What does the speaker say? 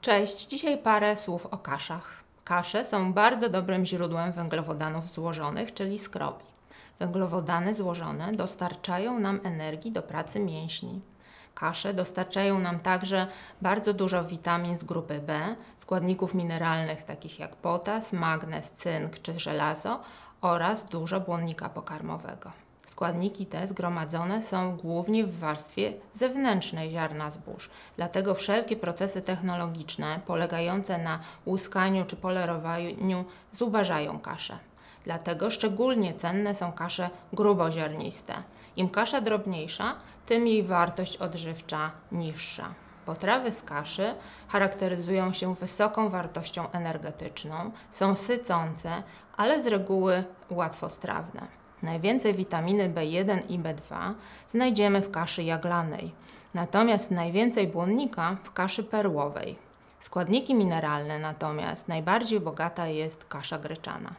Cześć, dzisiaj parę słów o kaszach. Kasze są bardzo dobrym źródłem węglowodanów złożonych, czyli skrobi. Węglowodany złożone dostarczają nam energii do pracy mięśni. Kasze dostarczają nam także bardzo dużo witamin z grupy B, składników mineralnych takich jak potas, magnez, cynk czy żelazo oraz dużo błonnika pokarmowego. Składniki te zgromadzone są głównie w warstwie zewnętrznej ziarna zbóż, dlatego wszelkie procesy technologiczne polegające na łuskaniu czy polerowaniu zubażają kaszę. Dlatego szczególnie cenne są kasze gruboziarniste. Im kasza drobniejsza, tym jej wartość odżywcza niższa. Potrawy z kaszy charakteryzują się wysoką wartością energetyczną, są sycące, ale z reguły łatwostrawne. Najwięcej witaminy B1 i B2 znajdziemy w kaszy jaglanej, natomiast najwięcej błonnika w kaszy perłowej. Składniki mineralne natomiast najbardziej bogata jest kasza gryczana.